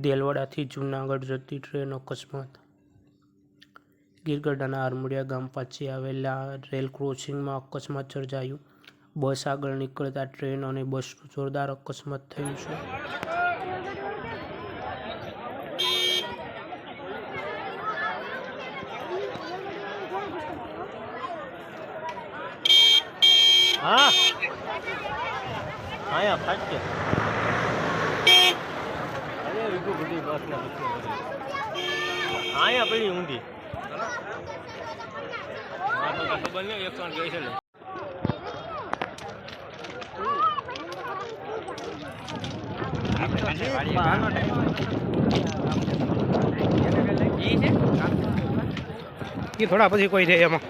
દેલવાડાથી જૂનાગઢ જતી ટ્રેન અકસ્માત. ગીરગઢાના આરમુડિયા ગામ પાસે આવેલા રેલ ક્રોસિંગમાં અકસ્માત સર્જાયું. બસ આગળ નીકળતા ટ્રેન અને બસનું જોરદાર અકસ્માત થયું છે. હા. હા ઊભું બધી બસ ના અહીંયા પડી ઊંધી ખબર નહીં, એક ત્રણ ગઈ છે ને. એ થોડા પછી કોઈ છે એમાં.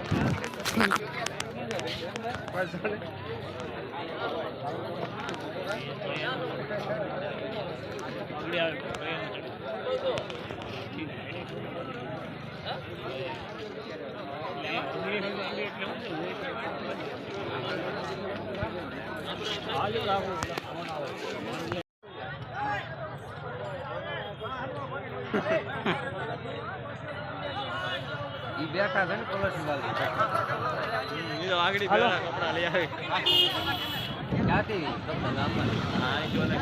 ઈ બેઠા છે ને પોલીસ એ તો આગળ પહેલા કપડા લઈ આવે. ક્યાંથી? તમને નામ હા જો ને